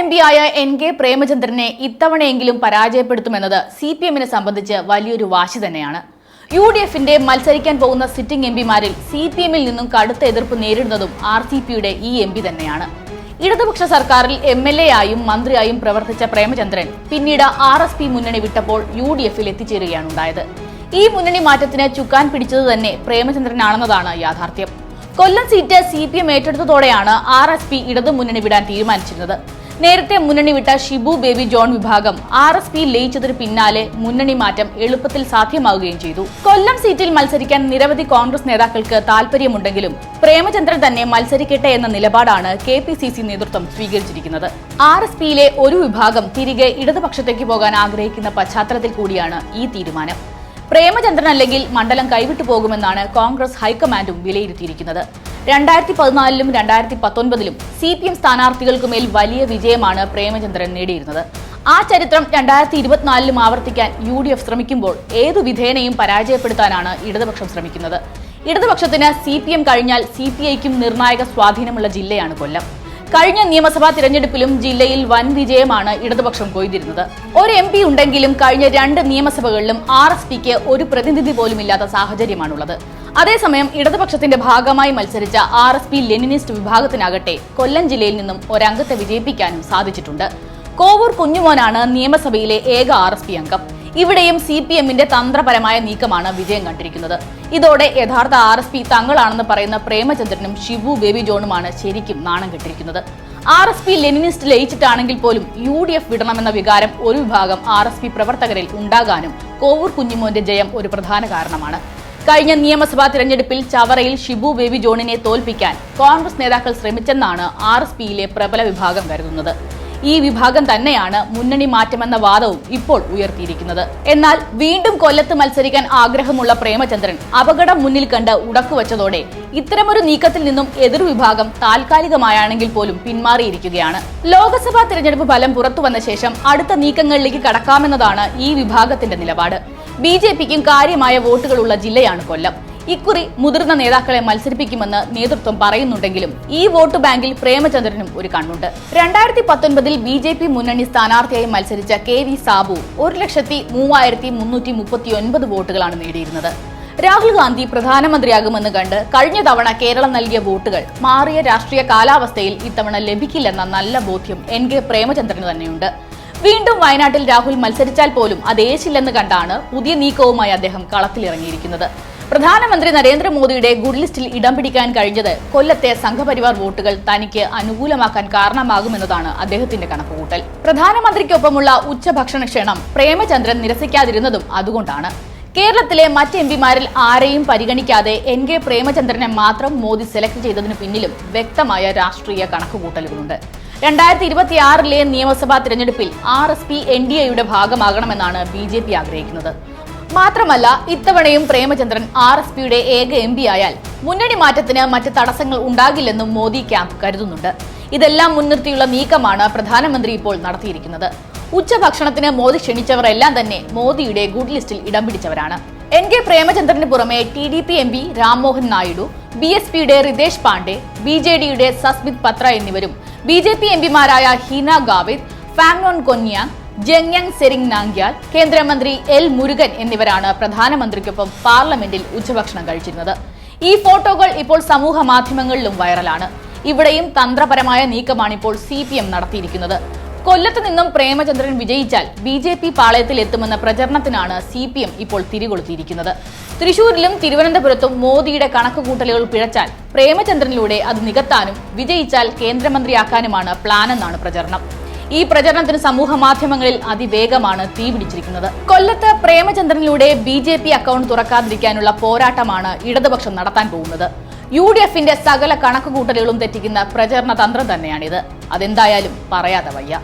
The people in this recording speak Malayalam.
എം പി ആയ എൻ കെ പ്രേമചന്ദ്രനെ ഇത്തവണയെങ്കിലും പരാജയപ്പെടുത്തുമെന്നത് സി പി എമ്മിനെ സംബന്ധിച്ച് വലിയൊരു വാശി തന്നെയാണ്. യു ഡി എഫിന്റെ മത്സരിക്കാൻ പോകുന്ന സിറ്റിംഗ് എം പിമാരിൽ സി പി എമ്മിൽ നിന്നും കടുത്ത എതിർപ്പ് നേരിടുന്നതും ആർ സി പിയുടെ ഈ എം പി തന്നെയാണ്. ഇടതുപക്ഷ സർക്കാരിൽ എം എൽ എ ആയും മന്ത്രിയായും പ്രവർത്തിച്ച പ്രേമചന്ദ്രൻ പിന്നീട് ആർ എസ് പി മുന്നണി വിട്ടപ്പോൾ യു ഡി എഫിൽ എത്തിച്ചേരുകയാണ് ഉണ്ടായത്. ഈ മുന്നണി മാറ്റത്തിന് ചുക്കാൻ പിടിച്ചത് തന്നെ പ്രേമചന്ദ്രനാണെന്നതാണ് യാഥാർത്ഥ്യം. Kollam seat C P M ഏറ്റെടുത്തതോടെയാണ് R S P ഇടതു മുന്നണി വിടാൻ തീരുമാനിച്ചിരുന്നത്. നേരത്തെ മുന്നണി വിട്ട ഷിബു ബേബി ജോൺ വിഭാഗം ആർ എസ് പി ലയിച്ചതിന് പിന്നാലെ മുന്നണി മാറ്റം എളുപ്പത്തിൽ സാധ്യമാവുകയും ചെയ്തു. കൊല്ലം സീറ്റിൽ മത്സരിക്കാൻ നിരവധി കോൺഗ്രസ് നേതാക്കൾക്ക് താൽപര്യമുണ്ടെങ്കിലും പ്രേമചന്ദ്രൻ തന്നെ മത്സരിക്കട്ടെ എന്ന നിലപാടാണ് കെ പി സി സി നേതൃത്വം സ്വീകരിച്ചിരിക്കുന്നത്. ആർ എസ് പിയിലെ ഒരു വിഭാഗം തിരികെ ഇടതുപക്ഷത്തേക്ക് പോകാൻ ആഗ്രഹിക്കുന്ന പശ്ചാത്തലത്തിൽ കൂടിയാണ് ഈ തീരുമാനം. പ്രേമചന്ദ്രൻ അല്ലെങ്കിൽ മണ്ഡലം കൈവിട്ടു പോകുമെന്നാണ് കോൺഗ്രസ് ഹൈക്കമാൻഡും വിലയിരുത്തിയിരിക്കുന്നത്. രണ്ടായിരത്തി പതിനാലിലും രണ്ടായിരത്തി പത്തൊൻപതിലും സി പി എം സ്ഥാനാർത്ഥികൾക്കുമേൽ വലിയ വിജയമാണ് പ്രേമചന്ദ്രൻ നേടിയിരുന്നത്. ആ ചരിത്രം രണ്ടായിരത്തി ഇരുപത്തിനാലിലും ആവർത്തിക്കാൻ യു ഡി എഫ് ശ്രമിക്കുമ്പോൾ ഏതു വിധേനയും പരാജയപ്പെടുത്താനാണ് ഇടതുപക്ഷം ശ്രമിക്കുന്നത്. ഇടതുപക്ഷത്തിന് സി പി എം കഴിഞ്ഞാൽ സി പി ഐക്കും നിർണായക സ്വാധീനമുള്ള ജില്ലയാണ് കൊല്ലം. കഴിഞ്ഞ നിയമസഭാ തിരഞ്ഞെടുപ്പിലും ജില്ലയിൽ വൻ വിജയമാണ് ഇടതുപക്ഷം കൊയ്തിരുന്നത്. ഒരു എം പി ഉണ്ടെങ്കിലും കഴിഞ്ഞ രണ്ട് നിയമസഭകളിലും ആർ എസ് പിക്ക് ഒരു പ്രതിനിധി പോലുമില്ലാത്ത സാഹചര്യമാണുള്ളത്. അതേസമയം ഇടതുപക്ഷത്തിന്റെ ഭാഗമായി മത്സരിച്ച ആർ എസ് പി ലെനിനിസ്റ്റ് വിഭാഗത്തിനാകട്ടെ കൊല്ലം ജില്ലയിൽ നിന്നും ഒരംഗത്തെ വിജയിപ്പിക്കാനും സാധിച്ചിട്ടുണ്ട്. കോവൂർ കുഞ്ഞുമോനാണ് നിയമസഭയിലെ ഏക ആർ എസ് പി അംഗം. ഇവിടെയും സി പി എമ്മിന്റെ തന്ത്രപരമായ നീക്കമാണ് വിജയം കണ്ടിരിക്കുന്നത്. ഇതോടെ യഥാർത്ഥ ആർ എസ് പി തങ്ങളാണെന്ന് പറയുന്ന പ്രേമചന്ദ്രനും ഷിബു ബേബി ജോണുമാണ് ശരിക്കും നാണം കെട്ടിരിക്കുന്നത്. ആർ എസ് പി ലെനിനിസ്റ്റ് ലയിച്ചിട്ടാണെങ്കിൽ പോലും യു ഡി എഫ് വിടണമെന്ന വികാരം ഒരു വിഭാഗം ആർ എസ് പി പ്രവർത്തകരിൽ ഉണ്ടാകാനും കോവൂർ കുഞ്ഞുമോന്റെ ജയം ഒരു പ്രധാന കാരണമാണ്. കഴിഞ്ഞ നിയമസഭാ തിരഞ്ഞെടുപ്പിൽ ചവറയിൽ ഷിബു ബേബി ജോണിനെ തോൽപ്പിക്കാൻ കോൺഗ്രസ് നേതാക്കൾ ശ്രമിച്ചെന്നാണ് ആർ എസ് പിയിലെ പ്രബല വിഭാഗം കരുതുന്നത്. ഈ വിഭാഗം തന്നെയാണ് മുന്നണി മാറ്റമെന്ന വാദവും ഇപ്പോൾ ഉയർത്തിയിരിക്കുന്നത്. എന്നാൽ വീണ്ടും കൊല്ലത്ത് മത്സരിക്കാൻ ആഗ്രഹമുള്ള പ്രേമചന്ദ്രൻ അപകടം മുന്നിൽ കണ്ട് ഉടക്കുവച്ചതോടെ ഇത്തരമൊരു നീക്കത്തിൽ നിന്നും എതിർവിഭാഗം താൽക്കാലികമായാണെങ്കിൽ പോലും പിന്മാറിയിരിക്കുകയാണ്. ലോക്സഭാ തിരഞ്ഞെടുപ്പ് ഫലം പുറത്തുവന്ന ശേഷം അടുത്ത നീക്കങ്ങളിലേക്ക് കടക്കാമെന്നതാണ് ഈ വിഭാഗത്തിന്റെ നിലപാട്. ബി ജെ പിക്കും കാര്യമായ വോട്ടുകളുള്ള ജില്ലയാണ് കൊല്ലം. ഇക്കുറി മുതിർന്ന നേതാക്കളെ മത്സരിപ്പിക്കുമെന്ന് നേതൃത്വം പറയുന്നുണ്ടെങ്കിലും ഈ വോട്ട് ബാങ്കിൽ പ്രേമചന്ദ്രനും ഒരു കണ്ണുണ്ട്. രണ്ടായിരത്തി പത്തൊൻപതിൽ ബി ജെ പി മുന്നണി സ്ഥാനാർത്ഥിയായി മത്സരിച്ച കെ വി സാബു ഒരു ലക്ഷത്തി മൂവായിരത്തി മുന്നൂറ്റി മുപ്പത്തി ഒൻപത് വോട്ടുകളാണ് നേടിയിരുന്നത്. രാഹുൽ ഗാന്ധി പ്രധാനമന്ത്രിയാകുമെന്ന് കണ്ട് കഴിഞ്ഞ തവണ കേരളം നൽകിയ വോട്ടുകൾ മാറിയ രാഷ്ട്രീയ കാലാവസ്ഥയിൽ ഇത്തവണ ലഭിക്കില്ലെന്ന നല്ല ബോധ്യം എൻ കെ പ്രേമചന്ദ്രന് തന്നെയുണ്ട്. വീണ്ടും വയനാട്ടിൽ രാഹുൽ മത്സരിച്ചാൽ പോലും അത് ഏശില്ലെന്ന് കണ്ടാണ് പുതിയ നീക്കവുമായി അദ്ദേഹം കളത്തിലിറങ്ങിയിരിക്കുന്നത്. പ്രധാനമന്ത്രി നരേന്ദ്രമോദിയുടെ ഗുഡ് ലിസ്റ്റിൽ ഇടം പിടിക്കാൻ കഴിഞ്ഞത് കൊല്ലത്തെ സംഘപരിവാർ വോട്ടുകൾ തനിക്ക് അനുകൂലമാക്കാൻ കാരണമാകുമെന്നതാണ് അദ്ദേഹത്തിന്റെ കണക്കുകൂട്ടൽ. പ്രധാനമന്ത്രിക്കൊപ്പമുള്ള ഉച്ചഭക്ഷണ ക്ഷണം പ്രേമചന്ദ്രൻ നിരസിക്കാതിരുന്നതും അതുകൊണ്ടാണ്. കേരളത്തിലെ മറ്റ് എം പിമാരിൽ ആരെയും പരിഗണിക്കാതെ എൻ കെ പ്രേമചന്ദ്രനെ മാത്രം മോദി സെലക്ട് ചെയ്തതിനു പിന്നിലും വ്യക്തമായ രാഷ്ട്രീയ കണക്കുകൂട്ടലുകളുണ്ട്. രണ്ടായിരത്തി ഇരുപത്തിയാറിലെ നിയമസഭാ തിരഞ്ഞെടുപ്പിൽ R S P N D എയുടെ ഭാഗമാകണമെന്നാണ് ബി ജെ പി ആഗ്രഹിക്കുന്നത്. മാത്രമല്ല ഇത്തവണയും പ്രേമചന്ദ്രൻ ആർ എസ് പിയുടെ ഏക എം പി ആയാൽ മുന്നണി മാറ്റത്തിന് മറ്റ് തടസ്സങ്ങൾ ഉണ്ടാകില്ലെന്നും മോദി ക്യാമ്പ് കരുതുന്നുണ്ട്. ഇതെല്ലാം മുൻനിർത്തിയുള്ള നീക്കമാണ് പ്രധാനമന്ത്രി ഇപ്പോൾ നടത്തിയിരിക്കുന്നത്. ഉച്ചഭക്ഷണത്തിന് മോദി ക്ഷണിച്ചവരെല്ലാം തന്നെ മോദിയുടെ ഗുഡ് ലിസ്റ്റിൽ ഇടം പിടിച്ചവരാണ്. എൻ കെ പ്രേമചന്ദ്രന് പുറമെ T D P M P Rammohan Naidu B S പിയുടെ റിതേഷ് പാണ്ഡെ ബി ജെ ഡിയുടെ സസ്മിത് പത്ര എന്നിവരും ബി ജെ പി എം പിമാരായ ഹീന ഗാവിദ് ഫാങ്നോൺ കൊന്യാങ് ജങ്യങ് സെരിങ് നാങ്ക്യാൽ കേന്ദ്രമന്ത്രി എൽ മുരുകൻ എന്നിവരാണ് പ്രധാനമന്ത്രിക്കൊപ്പം പാർലമെന്റിൽ ഉച്ചഭക്ഷണം കഴിച്ചിരുന്നത്. ഈ ഫോട്ടോകൾ ഇപ്പോൾ സമൂഹ മാധ്യമങ്ങളിലും വൈറലാണ്. ഇവിടെയും തന്ത്രപരമായ നീക്കമാണ് ഇപ്പോൾ സി പി എം നടത്തിയിരിക്കുന്നത്. കൊല്ലത്ത് നിന്നും പ്രേമചന്ദ്രൻ വിജയിച്ചാൽ ബി ജെ പി പാളയത്തിൽ എത്തുമെന്ന പ്രചരണത്തിനാണ് സി പി എം ഇപ്പോൾ തിരികൊളുത്തിയിരിക്കുന്നത്. തൃശൂരിലും തിരുവനന്തപുരത്തും മോദിയുടെ കണക്കുകൂട്ടലുകൾ പിഴച്ചാൽ പ്രേമചന്ദ്രനിലൂടെ അത് നികത്താനും വിജയിച്ചാൽ കേന്ദ്രമന്ത്രിയാക്കാനുമാണ് പ്ലാനെന്നാണ് പ്രചരണം. ഈ പ്രചരണത്തിന് സമൂഹ മാധ്യമങ്ങളിൽ അതിവേഗമാണ് തീപിടിച്ചിരിക്കുന്നത് കൊല്ലത്ത് പ്രേമചന്ദ്രനിലൂടെ ബി ജെ പി അക്കൗണ്ട് തുറക്കാതിരിക്കാനുള്ള പോരാട്ടമാണ് ഇടതുപക്ഷം നടത്താൻ പോകുന്നത്. യു ഡി എഫിന്റെ സകല കണക്കുകൂട്ടലുകളും തെറ്റിക്കുന്ന പ്രചരണ തന്ത്രം തന്നെയാണിത്. അതെന്തായാലും പറയാതെ വയ്യ.